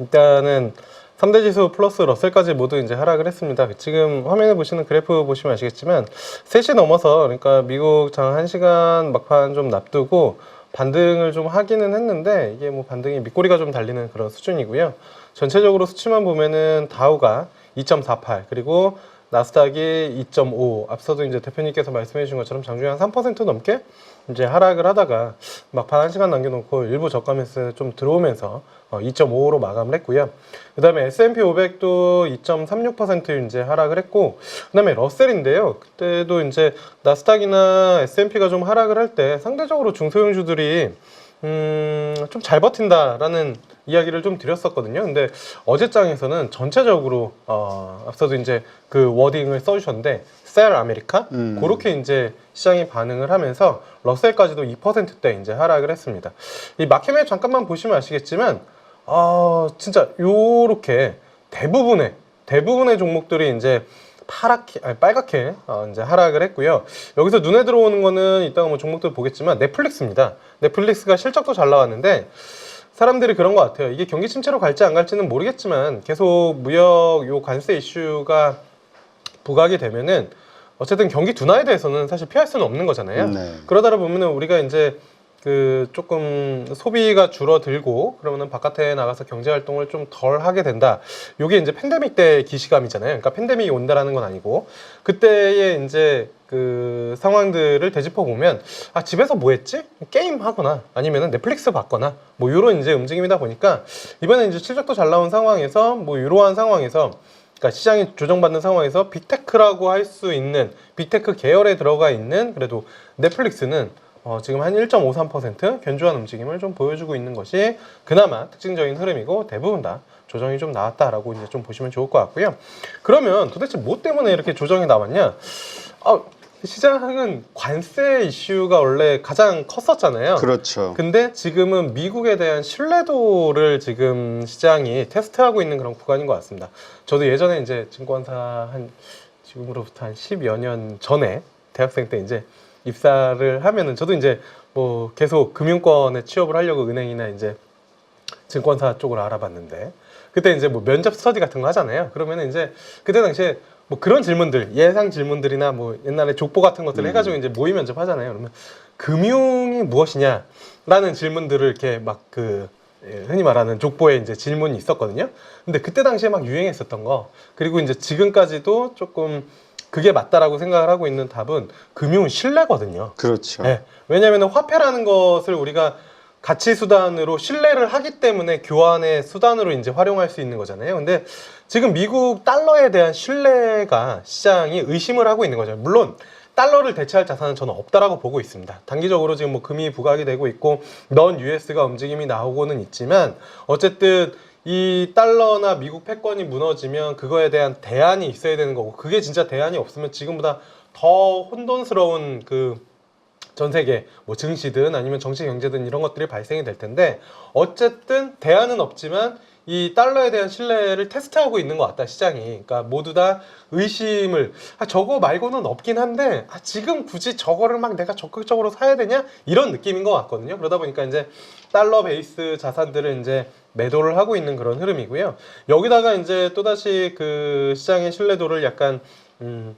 일단은 3대 지수 플러스 러셀까지 모두 이제 하락을 했습니다. 지금 화면에 보시는 그래프 보시면 아시겠지만 3시 넘어서 그러니까 미국 장 1시간 막판 좀 납두고 반등을 좀 하기는 했는데 이게 뭐 반등이 밑꼬리가 좀 달리는 그런 수준이고요. 전체적으로 수치만 보면은 다우가 2.48 그리고 나스닥이 2.5 앞서도 이제 대표님께서 말씀해 주신 것처럼 장중에 한 3% 넘게 이제 하락을 하다가 막판 1시간 남겨놓고 일부 저가 매수 좀 들어오면서 어, 2.55로 마감을 했고요. 그 다음에 S&P 500도 2.36% 이제 하락을 했고, 그 다음에 러셀인데요. 그때도 이제 나스닥이나 S&P가 좀 하락을 할 때 상대적으로 중소형주들이 음, 좀 잘 버틴다라는 이야기를 좀 드렸었거든요. 근데 어제장에서는 전체적으로 어, 앞서도 이제 그 워딩을 써주셨는데 셀 아메리카 음. 그렇게 이제 시장이 반응을 하면서 러셀까지도 2%대 이제 하락을 했습니다. 이 마켓맵 잠깐만 보시면 아시겠지만 아 진짜 요렇게 대부분의 대부분의 종목들이 이제 파랗게 아니 빨갛게 어, 이제 하락을 했고요. 여기서 눈에 들어오는 거는 이따가 뭐 종목들 보겠지만 넷플릭스입니다. 넷플릭스가 실적도 잘 나왔는데 사람들이 그런 것 같아요. 이게 경기 침체로 갈지 안 갈지는 모르겠지만 계속 무역 요 관세 이슈가 부각이 되면은 어쨌든 경기 둔화에 대해서는 사실 피할 수는 없는 거잖아요. 네. 그러다 보면은 우리가 이제 그 조금 소비가 줄어들고 그러면은 바깥에 나가서 경제 활동을 좀 덜 하게 된다. 요게 이제 팬데믹 때 기시감이잖아요. 그러니까 팬데믹이 온다라는 건 아니고 그때의 이제 그 상황들을 되짚어 보면 아 집에서 뭐 했지? 게임 하거나 아니면은 넷플릭스 봤거나 뭐 요런 이제 움직임이다 보니까 이번에 이제 실적도 잘 나온 상황에서 뭐 이러한 상황에서 그러니까 시장이 조정받는 상황에서 빅테크라고 할 수 있는 빅테크 계열에 들어가 있는 그래도 넷플릭스는 어, 지금 한 1.53% 견조한 움직임을 좀 보여주고 있는 것이 그나마 특징적인 흐름이고 대부분 다 조정이 좀 나왔다라고 이제 좀 보시면 좋을 것 같고요. 그러면 도대체 뭐 때문에 이렇게 조정이 나왔냐? 아, 시장은 관세 이슈가 원래 가장 컸었잖아요. 그렇죠. 근데 지금은 미국에 대한 신뢰도를 지금 시장이 테스트하고 있는 그런 구간인 것 같습니다. 저도 예전에 이제 증권사 한 지금으로부터 한 10여 년 전에 대학생 때 이제 입사를 하면은 저도 이제 뭐 계속 금융권에 취업을 하려고 은행이나 이제 증권사 쪽으로 알아봤는데 그때 이제 뭐 면접 스터디 같은 거 하잖아요. 그러면은 이제 그때 당시에 뭐 그런 질문들 예상 질문들이나 뭐 옛날에 족보 같은 것들 을 음. 해가지고 이제 모의 면접 하잖아요. 그러면 금융이 무엇이냐라는 질문들을 이렇게 막그 흔히 말하는 족보에 이제 질문이 있었거든요. 근데 그때 당시에 막 유행했었던 거 그리고 이제 지금까지도 조금 그게 맞다라고 생각을 하고 있는 답은 금융은 신뢰거든요. 그렇죠. 네. 왜냐하면 화폐라는 것을 우리가 가치 수단으로 신뢰를 하기 때문에 교환의 수단으로 이제 활용할 수 있는 거잖아요. 근데 지금 미국 달러에 대한 신뢰가 시장이 의심을 하고 있는 거죠. 물론 달러를 대체할 자산은 저는 없다라고 보고 있습니다. 단기적으로 지금 뭐 금이 부각이 되고 있고 넌 US가 움직임이 나오고는 있지만 어쨌든 이 달러나 미국 패권이 무너지면 그거에 대한 대안이 있어야 되는 거고 그게 진짜 대안이 없으면 지금보다 더 혼돈스러운 그 전 세계 뭐 증시든 아니면 정치 경제든 이런 것들이 발생이 될 텐데 어쨌든 대안은 없지만 이 달러에 대한 신뢰를 테스트하고 있는 것 같다 시장이. 그러니까 모두 다 의심을. 아 저거 말고는 없긴 한데 아 지금 굳이 저거를 막 내가 적극적으로 사야 되냐? 이런 느낌인 것 같거든요. 그러다 보니까 이제 달러 베이스 자산들을 이제 매도를 하고 있는 그런 흐름이고요. 여기다가 이제 또다시 그 시장의 신뢰도를 약간 음,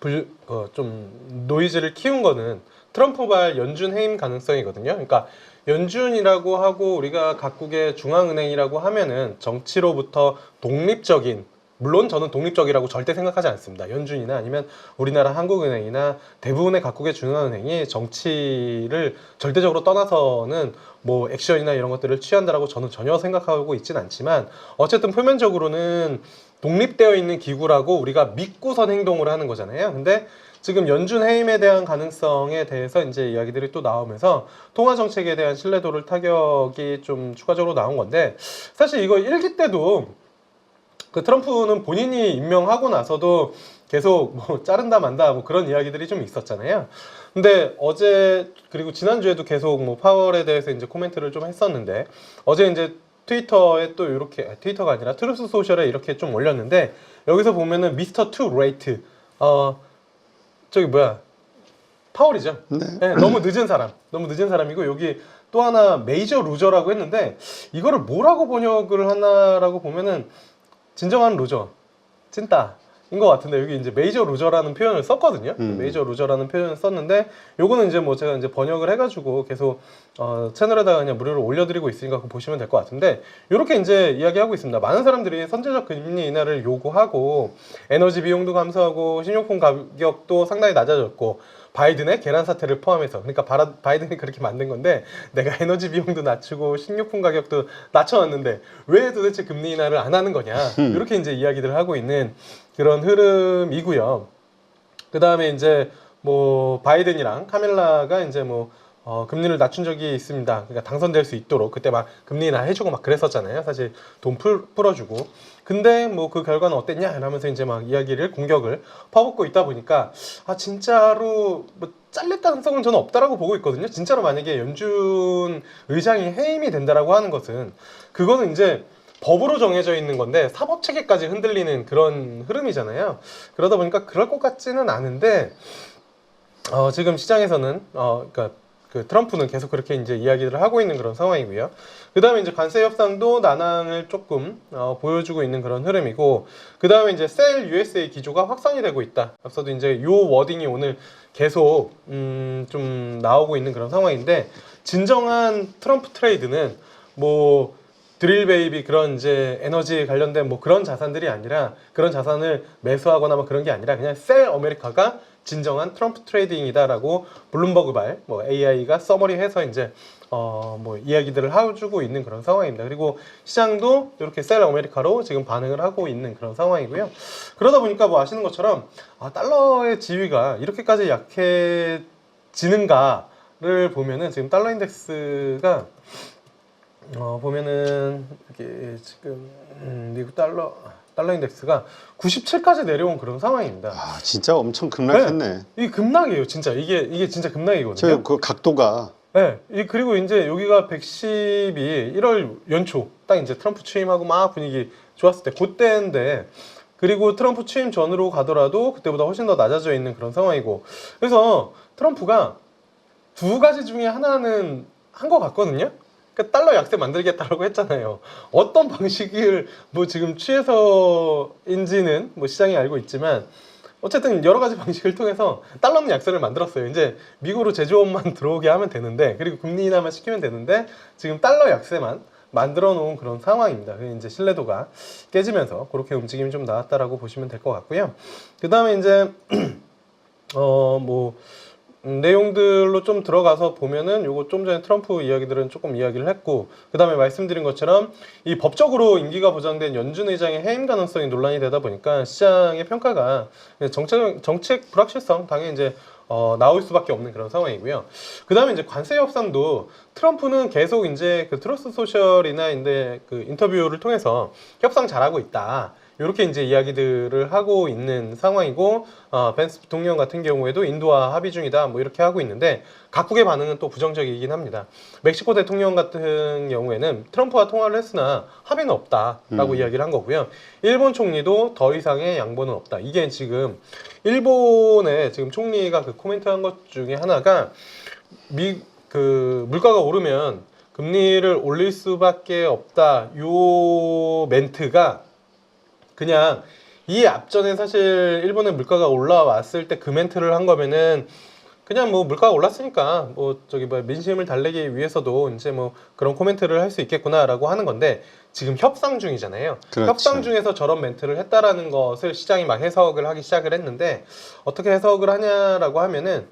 불, 어, 좀 노이즈를 키운 거는 트럼프 발 연준 해임 가능성이거든요. 그러니까 연준이라고 하고 우리가 각국의 중앙은행이라고 하면은 정치로부터 독립적인 물론 저는 독립적이라고 절대 생각하지 않습니다. 연준이나 아니면 우리나라 한국은행이나 대부분의 각국의 중앙은행이 정치를 절대적으로 떠나서는 뭐 액션이나 이런 것들을 취한다라고 저는 전혀 생각하고 있진 않지만 어쨌든 표면적으로는 독립되어 있는 기구라고 우리가 믿고선 행동을 하는 거잖아요. 근데 지금 연준 해임에 대한 가능성에 대해서 이제 이야기들이 또 나오면서 통화 정책에 대한 신뢰도를 타격이 좀 추가적으로 나온 건데 사실 이거 일기 때도 그 트럼프는 본인이 임명하고 나서도 계속 뭐 자른다 만다 뭐 그런 이야기들이 좀 있었잖아요. 근데 어제 그리고 지난주에도 계속 뭐 파월에 대해서 이제 코멘트를 좀 했었는데 어제 이제 트위터에 또 이렇게 아, 트위터가 아니라 트루스 소셜에 이렇게 좀 올렸는데 여기서 보면은 미스터 투 레이트 어 저기 뭐야 파월이죠. 네. 네, 너무 늦은 사람, 너무 늦은 사람이고 여기 또 하나 메이저 루저라고 했는데 이거를 뭐라고 번역을 하나라고 보면은 진정한 루저, 찐따. 인것 같은데 여기 이제 메이저 루저라는 표현을 썼거든요. 음. 메이저 루저라는 표현을 썼는데 요거는 이제 뭐 제가 이제 번역을 해가지고 계속 어, 채널에다가 그냥 무료로 올려드리고 있으니까 그거 보시면 될 것 같은데 이렇게 이제 이야기하고 있습니다. 많은 사람들이 선제적 금리 인하를 요구하고 에너지 비용도 감소하고 신용품 가격도 상당히 낮아졌고 바이든의 계란 사태를 포함해서 그러니까 바라, 바이든이 그렇게 만든 건데 내가 에너지 비용도 낮추고 식료품 가격도 낮춰놨는데 왜 도대체 금리 인하를 안 하는 거냐 이렇게 이제 이야기들을 하고 있는 그런 흐름이고요. 그 다음에 이제 뭐 바이든이랑 카밀라가 이제 뭐 어, 금리를 낮춘 적이 있습니다. 그러니까 당선될 수 있도록 그때 막 금리 인하 해주고 막 그랬었잖아요. 사실 돈 풀, 풀어주고. 근데 뭐 그 결과는 어땠냐? 이러면서 이제 막 이야기를 공격을 퍼붓고 있다 보니까 아 진짜로 뭐 잘릴 가능성은 저는 없다라고 보고 있거든요. 진짜로 만약에 연준 의장이 해임이 된다라고 하는 것은 그거는 이제 법으로 정해져 있는 건데 사법 체계까지 흔들리는 그런 흐름이잖아요. 그러다 보니까 그럴 것 같지는 않은데 어, 지금 시장에서는 어, 그러니까 그 트럼프는 계속 그렇게 이제 이야기를 하고 있는 그런 상황이고요. 그 다음에 이제 관세 협상도 난항을 조금 어, 보여주고 있는 그런 흐름이고, 그 다음에 이제 셀 USA 기조가 확산이 되고 있다. 앞서도 이제 요 워딩이 오늘 계속 음, 좀 나오고 있는 그런 상황인데, 진정한 트럼프 트레이드는 뭐 드릴 베이비 그런 이제 에너지 관련된 뭐 그런 자산들이 아니라 그런 자산을 매수하거나 뭐 그런 게 아니라 그냥 셀 아메리카가 진정한 트럼프 트레이딩이다라고 블룸버그발 뭐 AI가 서머리해서 이제 어 뭐 이야기들을 해주고 있는 그런 상황입니다. 그리고 시장도 이렇게 셀 아메리카로 지금 반응을 하고 있는 그런 상황이고요. 그러다 보니까 뭐 아시는 것처럼 아 달러의 지위가 이렇게까지 약해지는가를 보면은 지금 달러 인덱스가 어 보면은 이게 지금 음, 미국 달러 달러 인덱스가 97까지 내려온 그런 상황입니다. 아 진짜 엄청 급락했네. 이게 급락이에요, 진짜. 이게 이게 진짜 급락이거든요. 저그 각도가 네. 이 그리고 이제 여기가 110이 1월 연초 딱 이제 트럼프 취임하고 막 분위기 좋았을 때 그때인데 그리고 트럼프 취임 전으로 가더라도 그때보다 훨씬 더 낮아져 있는 그런 상황이고 그래서 트럼프가 두 가지 중에 하나는 한 것 같거든요. 그러니까 달러 약세 만들겠다라고 했잖아요. 어떤 방식을 뭐 지금 취해서인지는 뭐 시장이 알고 있지만 어쨌든 여러 가지 방식을 통해서 달러는 약세를 만들었어요. 이제 미국으로 제조업만 들어오게 하면 되는데 그리고 금리 인하만 시키면 되는데 지금 달러 약세만 만들어 놓은 그런 상황입니다. 이제 신뢰도가 깨지면서 그렇게 움직임이 좀 나왔다라고 보시면 될 것 같고요. 그 다음에 이제 어뭐 음, 내용들로 좀 들어가서 보면은 요거 좀 전에 트럼프 이야기들은 조금 이야기를 했고 그 다음에 말씀드린 것처럼 이 법적으로 임기가 보장된 연준 의장의 해임 가능성이 논란이 되다 보니까 시장의 평가가 정책 정책 불확실성 당연히 이제 어, 나올 수밖에 없는 그런 상황이고요. 그 다음에 이제 관세 협상도 트럼프는 계속 이제 그 트러스 소셜이나 이제 그 인터뷰를 통해서 협상 잘하고 있다. 이렇게 이제 이야기들을 하고 있는 상황이고 어, 벤스 부통령 같은 경우에도 인도와 합의 중이다 뭐 이렇게 하고 있는데 각국의 반응은 또 부정적이긴 합니다. 멕시코 대통령 같은 경우에는 트럼프와 통화를 했으나 합의는 없다라고 음. 이야기를 한 거고요. 일본 총리도 더 이상의 양보는 없다. 이게 지금 일본의 지금 총리가 그 코멘트한 것 중에 하나가 미 그 물가가 오르면 금리를 올릴 수밖에 없다. 요 멘트가 그냥 이 앞전에 사실 일본의 물가가 올라왔을 때 그 멘트를 한 거면은 그냥 뭐 물가가 올랐으니까 뭐 저기 뭐 민심을 달래기 위해서도 이제 뭐 그런 코멘트를 할 수 있겠구나라고 하는 건데 지금 협상 중이잖아요. 그렇죠. 협상 중에서 저런 멘트를 했다라는 것을 시장이 막 해석을 하기 시작을 했는데 어떻게 해석을 하냐라고 하면은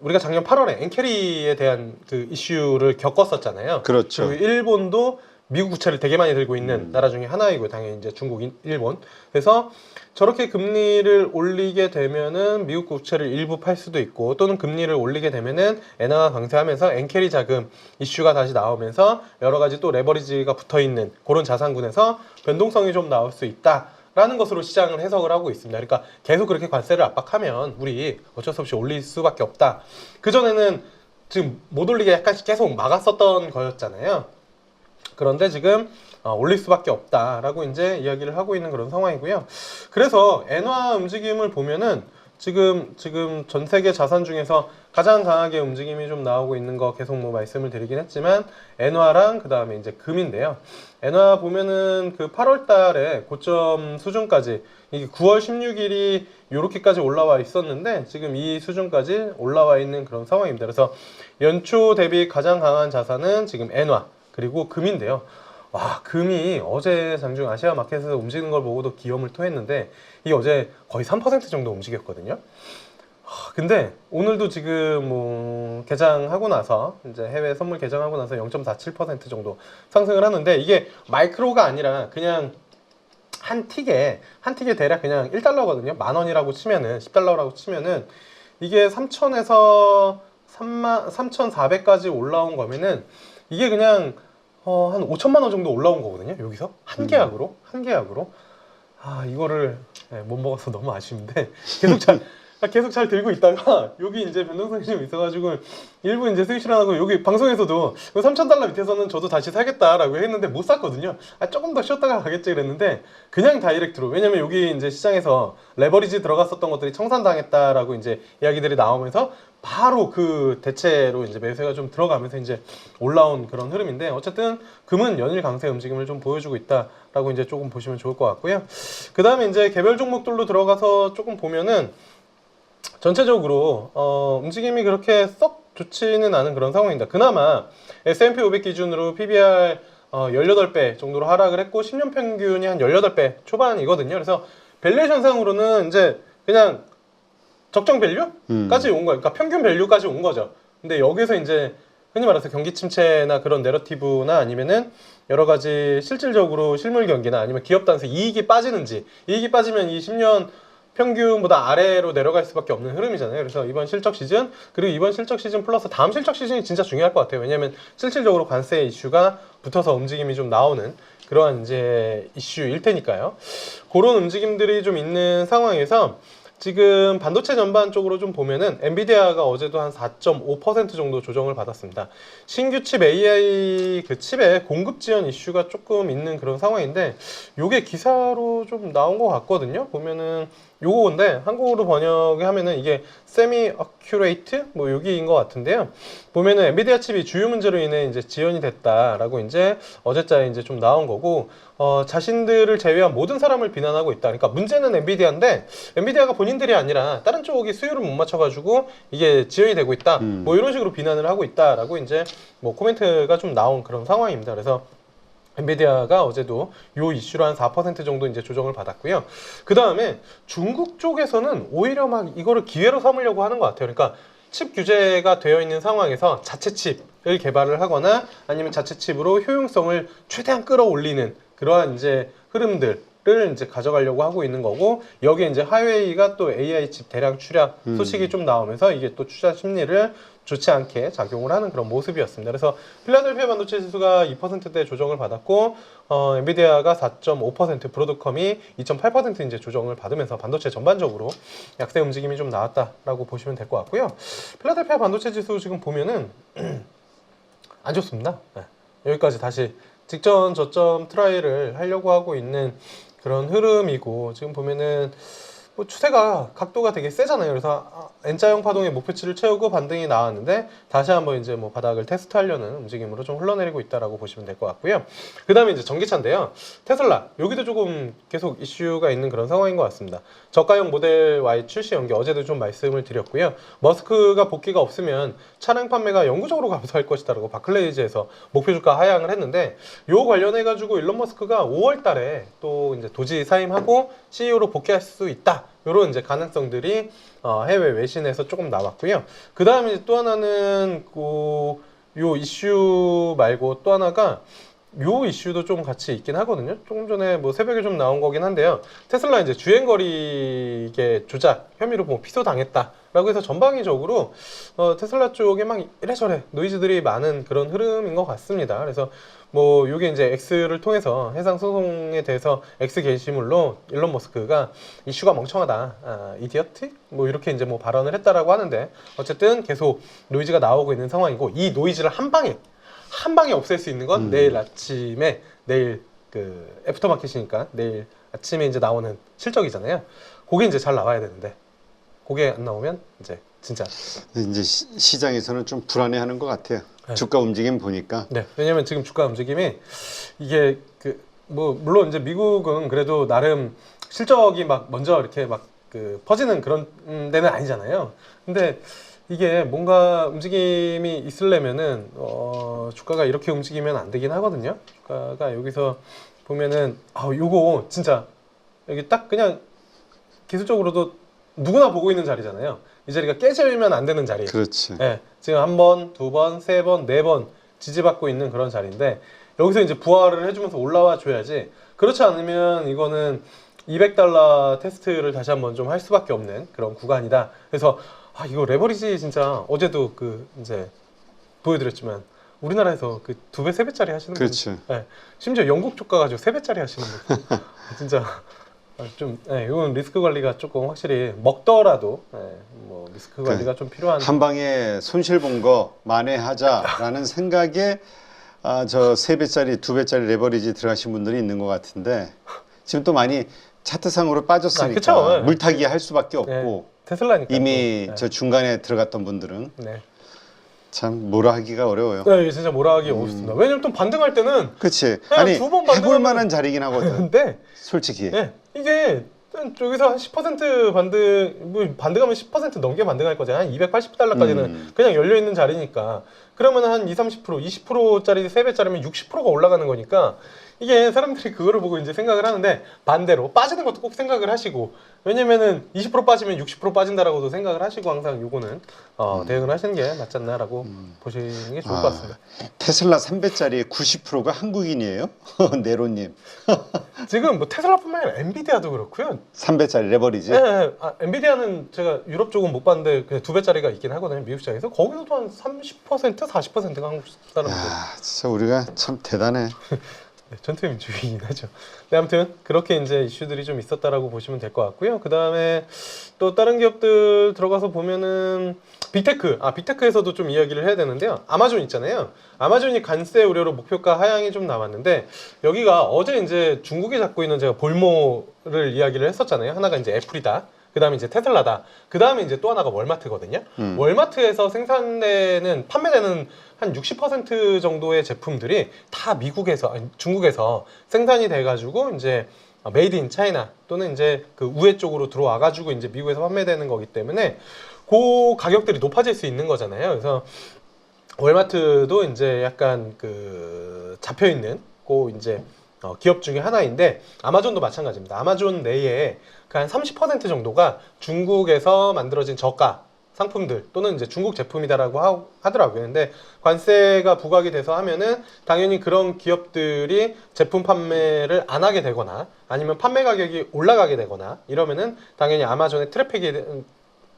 우리가 작년 8월에 엔캐리에 대한 그 이슈를 겪었었잖아요. 그렇죠. 그리고 일본도 미국 국채를 되게 많이 들고 있는 음. 나라 중에 하나이고 당연히 이제 중국, 인- 일본. 그래서 저렇게 금리를 올리게 되면은 미국 국채를 일부 팔 수도 있고 또는 금리를 올리게 되면은 엔화가 강세하면서 엔캐리 자금 이슈가 다시 나오면서 여러 가지 또 레버리지가 붙어 있는 그런 자산군에서 변동성이 좀 나올 수 있다. 라는 것으로 시장을 해석을 하고 있습니다. 그러니까 계속 그렇게 관세를 압박하면 우리 어쩔 수 없이 올릴 수밖에 없다. 그전에는 지금 못 올리게 약간씩 계속 막았었던 거였잖아요. 그런데 지금 어, 올릴 수밖에 없다라고 이제 이야기를 하고 있는 그런 상황이고요. 그래서 엔화 움직임을 보면은 지금 지금 전 세계 자산 중에서 가장 강하게 움직임이 좀 나오고 있는 거 계속 뭐 말씀을 드리긴 했지만 엔화랑 그 다음에 이제 금인데요. 엔화 보면은 그 8월 달에 고점 수준까지 이게 9월 16일이 이렇게까지 올라와 있었는데 지금 이 수준까지 올라와 있는 그런 상황입니다. 그래서 연초 대비 가장 강한 자산은 지금 엔화 그리고 금인데요. 와 금이 어제 장중 아시아 마켓에서 움직이는 걸 보고도 기염을 토했는데 이게 어제 거의 3% 정도 움직였거든요. 하, 근데 오늘도 지금 뭐 개장하고 나서 이제 해외 선물 개장하고 나서 0.47% 정도 상승을 하는데 이게 마이크로가 아니라 그냥 한 틱에 한 틱에 대략 그냥 1달러거든요. 만 원이라고 치면은 10달러라고 치면은 이게 3천에서 3만 3,400까지 올라온 거면은 이게 그냥 어, 한 5천만 원 정도 올라온 거거든요. 여기서 한 음. 계약으로 한 계약으로 아 이거를 네, 못 먹어서 너무 아쉬운데 계속 잘 아, 계속 잘 들고 있다가 여기 이제 변동성이 좀 있어가지고 일부 이제 수익 실현하고 여기 방송에서도 3천 달러 밑에서는 저도 다시 사겠다라고 했는데 못 샀거든요. 아 조금 더 쉬었다가 가겠지 그랬는데 그냥 다이렉트로 왜냐면 여기 이제 시장에서 레버리지 들어갔었던 것들이 청산당했다라고 이제 이야기들이 나오면서 바로 그 대체로 이제 매수가 좀 들어가면서 이제 올라온 그런 흐름인데 어쨌든 금은 연일 강세 움직임을 좀 보여주고 있다라고 이제 조금 보시면 좋을 것 같고요. 그 다음에 이제 개별 종목들로 들어가서 조금 보면은 전체적으로 어, 움직임이 그렇게 썩 좋지는 않은 그런 상황입니다. 그나마 S&P 500 기준으로 PBR 어, 18배 정도로 하락을 했고 10년 평균이 한 18배 초반이거든요. 그래서 밸류에이션상으로는 이제 그냥 적정 밸류까지 온 거예요. 그러니까 평균 밸류까지 온 거죠. 근데 여기서 이제 흔히 말해서 경기 침체나 그런 내러티브나 아니면은 여러 가지 실질적으로 실물 경기나 아니면 기업 단수 이익이 빠지는지 이익이 빠지면 이 10년 평균보다 아래로 내려갈 수밖에 없는 흐름이잖아요. 그래서 이번 실적 시즌 그리고 이번 실적 시즌 플러스 다음 실적 시즌이 진짜 중요할 것 같아요. 왜냐하면 실질적으로 관세 이슈가 붙어서 움직임이 좀 나오는 그러한 이제 이슈일 테니까요. 그런 움직임들이 좀 있는 상황에서 지금 반도체 전반적으로 좀 보면은 엔비디아가 어제도 한 4.5% 정도 조정을 받았습니다. 신규 칩 AI 그 칩의 공급 지연 이슈가 조금 있는 그런 상황인데 요게 기사로 좀 나온 것 같거든요. 보면은 요거인데 한국어로 번역하면은 이게 세미 어큐레이트 뭐 여기인 것 같은데요. 보면은 엔비디아 칩이 주요 문제로 인해 이제 지연이 됐다라고 이제 어제자에 이제 좀 나온 거고 어, 자신들을 제외한 모든 사람을 비난하고 있다. 그러니까 문제는 엔비디아인데 엔비디아가 본인들이 아니라 다른 쪽이 수요를 못 맞춰가지고 이게 지연이 되고 있다. 음. 뭐 이런 식으로 비난을 하고 있다라고 이제 뭐 코멘트가 좀 나온 그런 상황입니다. 그래서 엔비디아가 어제도 요 이슈로 한 4% 정도 이제 조정을 받았고요. 그 다음에 중국 쪽에서는 오히려 막 이거를 기회로 삼으려고 하는 것 같아요. 그러니까 칩 규제가 되어 있는 상황에서 자체 칩을 개발을 하거나 아니면 자체 칩으로 효용성을 최대한 끌어올리는 그러한 이제 흐름들 을 이제 가져가려고 하고 있는 거고 여기에 이제 하웨이가 또 AI 칩 대량 출약 음. 소식이 좀 나오면서 이게 또 투자 심리를 좋지 않게 작용을 하는 그런 모습이었습니다. 그래서 필라델피아 반도체 지수가 2%대 조정을 받았고 어, 엔비디아가 4.5% 브로드컴이 2.8% 이제 조정을 받으면서 반도체 전반적으로 약세 움직임이 좀 나왔다라고 보시면 될 것 같고요. 필라델피아 반도체 지수 지금 보면은 안 좋습니다. 네. 여기까지 다시 직전 저점 트라이를 하려고 하고 있는 그런 흐름이고 지금 보면은 뭐 추세가 각도가 되게 세잖아요. 그래서 아, N자형 파동의 목표치를 채우고 반등이 나왔는데 다시 한번 이제 뭐 바닥을 테스트하려는 움직임으로 좀 흘러내리고 있다라고 보시면 될 것 같고요. 그다음에 이제 전기차인데요. 테슬라 여기도 조금 계속 이슈가 있는 그런 상황인 것 같습니다. 저가형 모델 Y 출시 연기 어제도 좀 말씀을 드렸고요. 머스크가 복귀가 없으면 차량 판매가 영구적으로 감소할 것이다라고 바클레이즈에서 목표 주가 하향을 했는데 요 관련해 가지고 일론 머스크가 5월 달에 또 이제 도지 사임하고 CEO로 복귀할 수 있다. 요런 이제 가능성들이 어, 해외 외신에서 조금 나왔고요. 그 다음에 또 하나는 그, 요 이슈 말고 또 하나가 요 이슈도 좀 같이 있긴 하거든요. 조금 전에 뭐 새벽에 좀 나온 거긴 한데요. 테슬라 이제 주행거리 이게 조작 혐의로 뭐 피소 당했다라고 해서 전방위적으로 어, 테슬라 쪽에 막 이래저래 노이즈들이 많은 그런 흐름인 것 같습니다. 그래서 뭐 요게 이제 X를 통해서 해상 소송에 대해서 X 게시물로 일론 머스크가 이슈가 멍청하다, 아, 이디어트 뭐 이렇게 이제 뭐 발언을 했다라고 하는데 어쨌든 계속 노이즈가 나오고 있는 상황이고 이 노이즈를 한 방에 한 방에 없앨 수 있는 건 음. 내일 아침에 내일 그 애프터 마켓이니까 내일 아침에 이제 나오는 실적이잖아요. 그게 이제 잘 나와야 되는데 그게 안 나오면 이제 진짜 이제 시, 시장에서는 좀 불안해하는 것 같아요. 네. 주가 움직임 보니까 네, 왜냐면 지금 주가 움직임이 이게 그 뭐 물론 이제 미국은 그래도 나름 실적이 막 먼저 이렇게 막 그 퍼지는 그런 음, 데는 아니잖아요. 근데 이게 뭔가 움직임이 있으려면은 어 주가가 이렇게 움직이면 안 되긴 하거든요. 주가가 여기서 보면은 아 요거 진짜 여기 딱 그냥 기술적으로도 누구나 보고 있는 자리잖아요. 이 자리가 깨지면 안 되는 자리. 그렇지. 네, 지금 한 번, 두 번, 세 번, 네 번 지지받고 있는 그런 자리인데 여기서 이제 부활을 해주면서 올라와 줘야지. 그렇지 않으면 이거는 200달러 테스트를 다시 한번 좀 할 수밖에 없는 그런 구간이다. 그래서 아 이거 레버리지 진짜 어제도 그 이제 보여드렸지만 우리나라에서 그 두 배, 세 배짜리 하시는 분, 그렇지. 네, 심지어 영국 쪽 가 가지고 세 배짜리 하시는 분, 진짜 아, 좀 네, 이건 리스크 관리가 조금 확실히 먹더라도 네, 뭐 리스크 관리가 좀 필요한 한 방에 손실 본 거 만회하자라는 생각에 아, 저 세 배짜리, 두 배짜리 레버리지 들어가신 분들이 있는 것 같은데 지금 또 많이 차트상으로 빠졌으니까 아, 그쵸, 네. 물타기 할 수밖에 없고 네, 테슬라니까 이미 또. 저 중간에 들어갔던 분들은 네. 참 뭐라 하기가 어려워요. 네, 이게 진짜 뭐라 하기 어렵습니다. 왜냐면 또 반등할 때는. 그냥 아니 두번 해볼 반등하면 만한 자리긴 하거든. 근데 솔직히. 네, 이게 저기서 한 10% 반등 뭐 반등하면 10% 넘게 반등할 거잖아요. 한 280달러까지는 음. 그냥 열려 있는 자리니까 그러면 한 2, 30% 20%짜리 3배짜리면 60%가 올라가는 거니까 이게 사람들이 그거를 보고 이제 생각을 하는데 반대로 빠지는 것도 꼭 생각을 하시고 왜냐면은 20% 빠지면 60% 빠진다라고도 생각을 하시고 항상 요거는 어, 대응을 하시는 게 맞지 않나라고 보시는 게 좋을 아. 것 같습니다. 테슬라 3배짜리의 90%가 한국인이에요. 네로님. 지금 뭐 테슬라뿐만 아니라 엔비디아도 그렇고요. 3배짜리 레버리지. 네, 네. 아, 엔비디아는 제가 유럽 쪽은 못 봤는데 그냥 두 배짜리가 있긴 하거든요. 미국 시장에서 거기서도 한 30% 40%가 한국 사람들. 야, 진짜 우리가 참 대단해. 네, 전투의 민족이긴 하죠. 네, 아무튼 그렇게 이제 이슈들이 좀 있었다라고 보시면 될 것 같고요. 그 다음에 또 다른 기업들 들어가서 보면은 빅테크, 아 빅테크에서도 좀 이야기를 해야 되는데요. 아마존 있잖아요. 아마존이 관세 우려로 목표가 하향이 좀 나왔는데 여기가 어제 이제 중국이 잡고 있는 제가 볼모를 이야기를 했었잖아요. 하나가 이제 애플이다. 그 다음에 이제 테슬라다. 그 다음에 이제 또 하나가 월마트거든요. 음. 월마트에서 생산되는 판매되는 한 60% 정도의 제품들이 다 미국에서 아니, 중국에서 생산이 돼 가지고 이제 메이드 인 차이나 또는 이제 그 우회 쪽으로 들어와 가지고 이제 미국에서 판매되는 거기 때문에 그 가격들이 높아질 수 있는 거잖아요. 그래서 월마트도 이제 약간 그 잡혀 있는 그 이제 어, 기업 중에 하나인데 아마존도 마찬가지입니다. 아마존 내에 그한30% 정도가 중국에서 만들어진 저가 상품들 또는 이제 중국 제품이다라고 하, 하더라고요. 근데 관세가 부과가 돼서 하면은 당연히 그런 기업들이 제품 판매를 안 하게 되거나 아니면 판매 가격이 올라가게 되거나 이러면은 당연히 아마존의 트래픽이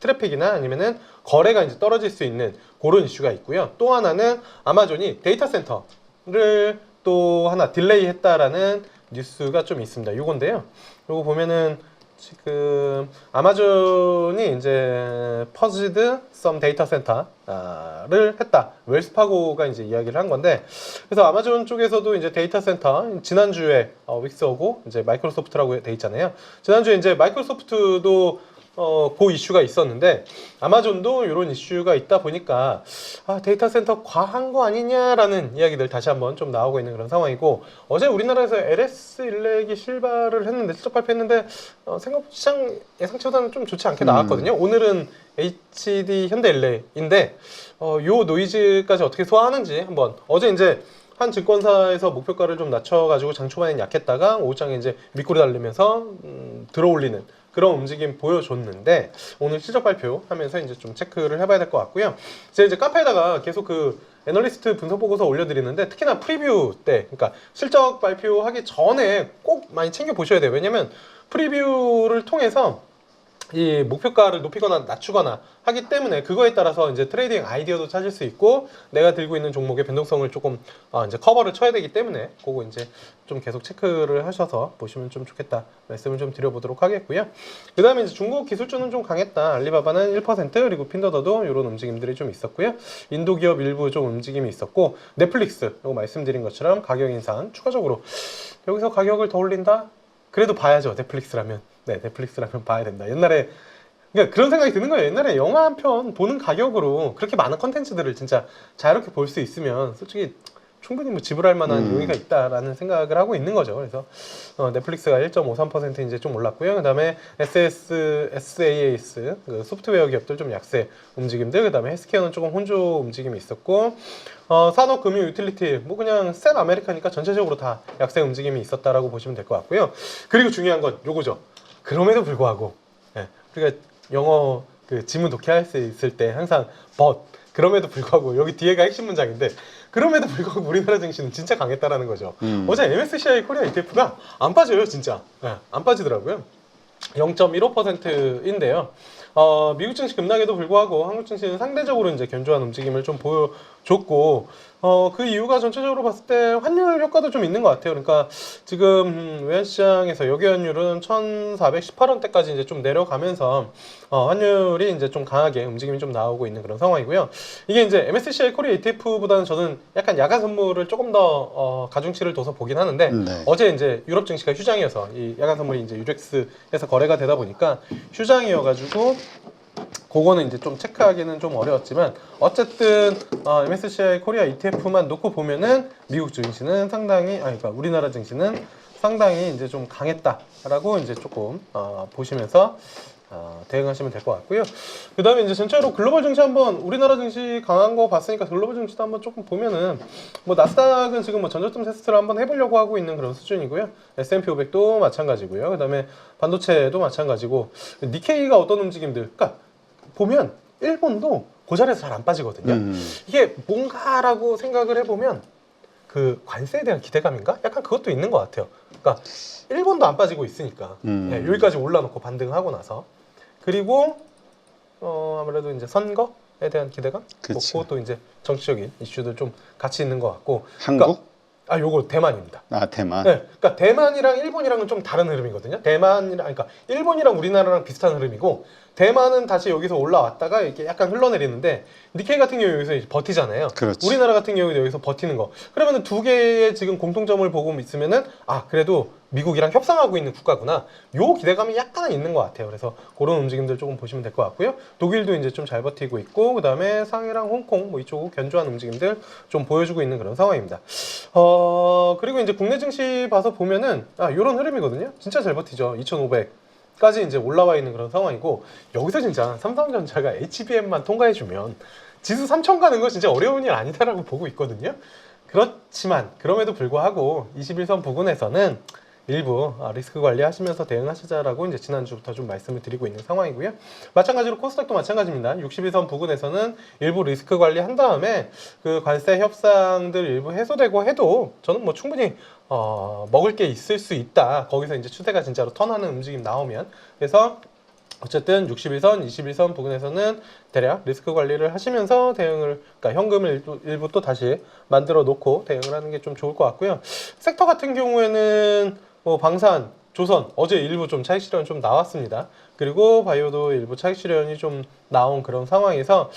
트래픽이나 아니면은 거래가 이제 떨어질 수 있는 그런 이슈가 있고요. 또 하나는 아마존이 데이터 센터를 또 하나 딜레이 했다라는 뉴스가 좀 있습니다. 요건데요. 요거 보면은 지금 아마존이 이제 퍼즈드 썸 데이터 센터를 했다. 웰스파고가 이제 이야기를 한 건데 그래서 아마존 쪽에서도 이제 데이터 센터 지난주에 어, 윅스하고 이제 마이크로소프트라고 돼 있잖아요. 지난주에 이제 마이크로소프트도 어, 그 이슈가 있었는데 아마존도 이런 이슈가 있다 보니까 아, 데이터 센터 과한 거 아니냐라는 이야기들 다시 한번 좀 나오고 있는 그런 상황이고 어제 우리나라에서 LS 일렉이 실바를 했는데 실적 발표했는데 어, 생각 시장 예상치보다는 좀 좋지 않게 음. 나왔거든요. 오늘은 HD 현대 일렉인데 어, 요 노이즈까지 어떻게 소화하는지 한번 어제 이제 한 증권사에서 목표가를 좀 낮춰가지고 장 초반엔 약했다가 오후장에 이제 밑꼬리 달리면서 음, 들어올리는 그런 움직임 보여줬는데 오늘 실적 발표하면서 이제 좀 체크를 해봐야 될 것 같고요. 제가 이제 카페에다가 계속 그 애널리스트 분석 보고서 올려드리는데 특히나 프리뷰 때, 그러니까 실적 발표하기 전에 꼭 많이 챙겨 보셔야 돼요. 왜냐면 프리뷰를 통해서 이 목표가를 높이거나 낮추거나 하기 때문에 그거에 따라서 이제 트레이딩 아이디어도 찾을 수 있고 내가 들고 있는 종목의 변동성을 조금 어 이제 커버를 쳐야 되기 때문에 그거 이제 좀 계속 체크를 하셔서 보시면 좀 좋겠다 말씀을 좀 드려보도록 하겠고요. 그 다음에 이제 중국 기술주는 좀 강했다. 알리바바는 1% 그리고 핀더더도 이런 움직임들이 좀 있었고요. 인도 기업 일부 좀 움직임이 있었고 넷플릭스 이거 말씀드린 것처럼 가격 인상 추가적으로 여기서 가격을 더 올린다? 그래도 봐야죠 넷플릭스라면 네 넷플릭스라면 봐야 된다 옛날에 그러니까 그런 생각이 드는 거예요. 옛날에 영화 한 편 보는 가격으로 그렇게 많은 컨텐츠들을 진짜 자유롭게 볼 수 있으면 솔직히 충분히 뭐 지불할 만한 음. 용의가 있다라는 생각을 하고 있는 거죠. 그래서 어, 넷플릭스가 1.53% 이제 좀 올랐고요. 그다음에 SS, SaaS 그 소프트웨어 기업들 좀 약세 움직임들, 그다음에 헬스케어는 조금 혼조 움직임이 있었고, 어, 산업 금융 유틸리티 뭐 그냥 센 아메리카니까 전체적으로 다 약세 움직임이 있었다라고 보시면 될 것 같고요. 그리고 중요한 건 요거죠. 그럼에도 불구하고 예, 우리가 영어 그 지문 독해할 수 있을 때 항상 but 그럼에도 불구하고 여기 뒤에가 핵심 문장인데 그럼에도 불구하고 우리나라 증시는 진짜 강했다라는 거죠. 음. 어제 MSCI 코리아 ETF가 안 빠져요, 진짜. 예, 안 빠지더라고요. 0.15%인데요. 어, 미국 증시 급락에도 불구하고 한국 증시는 상대적으로 이제 견조한 움직임을 좀 보여줬고, 어, 그 이유가 전체적으로 봤을 때 환율 효과도 좀 있는 것 같아요. 그러니까 지금 음, 외환시장에서 여기 환율은 1,418원대까지 이제 좀 내려가면서 어, 환율이 이제 좀 강하게 움직임이 좀 나오고 있는 그런 상황이고요. 이게 이제 MSCI 코리아 ETF보다는 저는 약간 야간 선물을 조금 더 어, 가중치를 둬서 보긴 하는데 네. 어제 이제 유럽 증시가 휴장이어서 이 야간 선물이 이제 유렉스에서 거래가 되다 보니까 휴장이어가지고 그거는 이제 좀 체크하기는 좀 어려웠지만 어쨌든 어, MSCI 코리아 ETF만 놓고 보면은 미국 증시는 상당히 아니 그러니까 우리나라 증시는 상당히 이제 좀 강했다라고 이제 조금 어, 보시면서 어, 대응하시면 될 것 같고요. 그 다음에 이제 전체로 글로벌 증시 한번 우리나라 증시 강한 거 봤으니까 글로벌 증시도 한번 조금 보면은 뭐 나스닥은 지금 뭐 전저점 테스트를 한번 해보려고 하고 있는 그런 수준이고요. S&P 500도 마찬가지고요. 그 다음에 반도체도 마찬가지고 니케이가 어떤 움직임들, 그러니까 보면 일본도 그 자리에서 잘 안 빠지거든요. 음. 이게 뭔가라고 생각을 해보면 그 관세에 대한 기대감인가? 약간 그것도 있는 것 같아요. 그러니까 일본도 안 빠지고 있으니까 음. 예, 여기까지 올라놓고 반등하고 나서 그리고 어, 아무래도 이제 선거에 대한 기대감, 그치. 뭐 그것도 이제 정치적인 이슈들 좀 같이 있는 것 같고. 한국? 아, 요거 대만입니다. 아 대만. 네, 그러니까 대만이랑 일본이랑은 좀 다른 흐름이거든요. 대만이랑 그러니까 일본이랑 우리나라랑 비슷한 흐름이고 대만은 다시 여기서 올라왔다가 이렇게 약간 흘러내리는데 니케이 같은 경우 여기서 버티잖아요. 그렇지. 우리나라 같은 경우도 여기서 버티는 거. 그러면 두 개의 지금 공통점을 보고 있으면은 아 그래도 미국이랑 협상하고 있는 국가구나. 요 기대감이 약간은 있는 것 같아요. 그래서 그런 움직임들 조금 보시면 될 것 같고요. 독일도 이제 좀 잘 버티고 있고 그다음에 상해랑 홍콩 뭐 이쪽 견조한 움직임들 좀 보여주고 있는 그런 상황입니다. 어 그리고 이제 국내 증시 봐서 보면은 아 요런 흐름이거든요. 진짜 잘 버티죠. 2,500. 까지 이제 올라와 있는 그런 상황이고 여기서 진짜 삼성전자가 HBM만 통과해주면 지수 3천 가는 거 진짜 어려운 일 아니다라고 보고 있거든요. 그렇지만 그럼에도 불구하고 21선 부근에서는 일부 아, 리스크 관리하시면서 대응하시자라고 이제 지난주부터 좀 말씀을 드리고 있는 상황이고요. 마찬가지로 코스닥도 마찬가지입니다. 61선 부근에서는 일부 리스크 관리한 다음에 그 관세 협상들 일부 해소되고 해도 저는 뭐 충분히 어, 먹을 게 있을 수 있다. 거기서 이제 추세가 진짜로 턴하는 움직임 나오면 그래서 어쨌든 61선, 21선 부근에서는 대략 리스크 관리를 하시면서 대응을, 그러니까 현금을 일부, 일부 또 다시 만들어 놓고 대응을 하는 게 좀 좋을 것 같고요. 섹터 같은 경우에는 뭐 방산, 조선 어제 일부 좀 차익 실현 좀 나왔습니다. 그리고 바이오도 일부 차익 실현이 좀 나온 그런 상황에서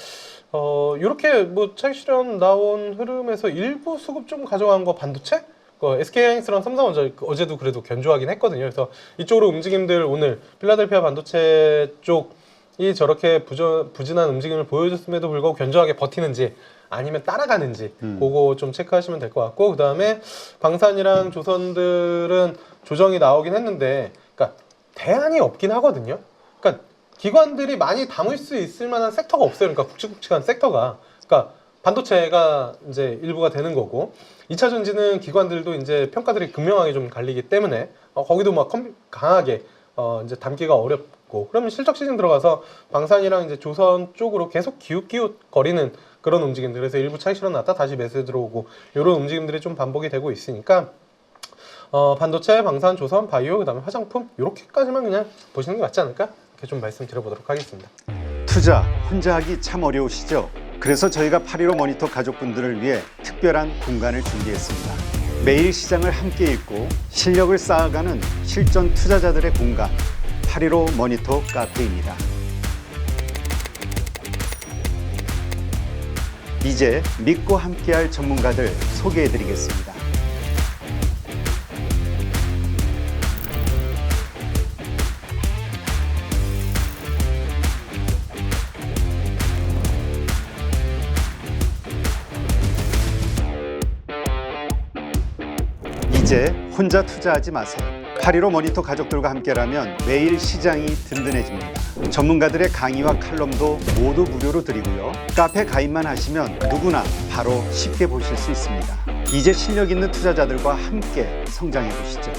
어 이렇게 뭐 차익 실현 나온 흐름에서 일부 수급 좀 가져간 거 반도체? 그 SK하이닉스랑 삼성전자 어제도 그래도 견조하긴 했거든요. 그래서 이쪽으로 움직임들 오늘 필라델피아 반도체 쪽이 저렇게 부저, 부진한 움직임을 보여줬음에도 불구하고 견조하게 버티는지 아니면 따라가는지 음. 그거 좀 체크하시면 될 것 같고 그 다음에 방산이랑 조선들은 조정이 나오긴 했는데 그러니까 대안이 없긴 하거든요. 그러니까 기관들이 많이 담을 수 있을 만한 섹터가 없어요. 그러니까 굵직굵직한 섹터가. 그러니까 반도체가 이제 일부가 되는 거고 2차 전지는 기관들도 이제 평가들이 극명하게 좀 갈리기 때문에 어, 거기도 막 컴- 강하게 어, 이제 담기가 어렵고 그러면 실적 시즌 들어가서 방산이랑 이제 조선 쪽으로 계속 기웃기웃 거리는 그런 움직임들 그래서 일부 차익 실현 났다 다시 매수 들어오고 이런 움직임들이 좀 반복이 되고 있으니까 어, 반도체, 방산, 조선, 바이오 그다음에 화장품 이렇게까지만 그냥 보시는 게 맞지 않을까 이렇게 좀 말씀드려보도록 하겠습니다. 투자 혼자 하기 참 어려우시죠? 그래서 저희가 815 모니터 가족분들을 위해 특별한 공간을 준비했습니다. 매일 시장을 함께 읽고 실력을 쌓아가는 실전 투자자들의 공간 815 모니터 카페입니다. 이제 믿고 함께할 전문가들 소개해드리겠습니다. 혼자 투자하지 마세요. 8.15 모니터 가족들과 함께라면 매일 시장이 든든해집니다. 전문가들의 강의와 칼럼도 모두 무료로 드리고요. 카페 가입만 하시면 누구나 바로 쉽게 보실 수 있습니다. 이제 실력 있는 투자자들과 함께 성장해 보시죠.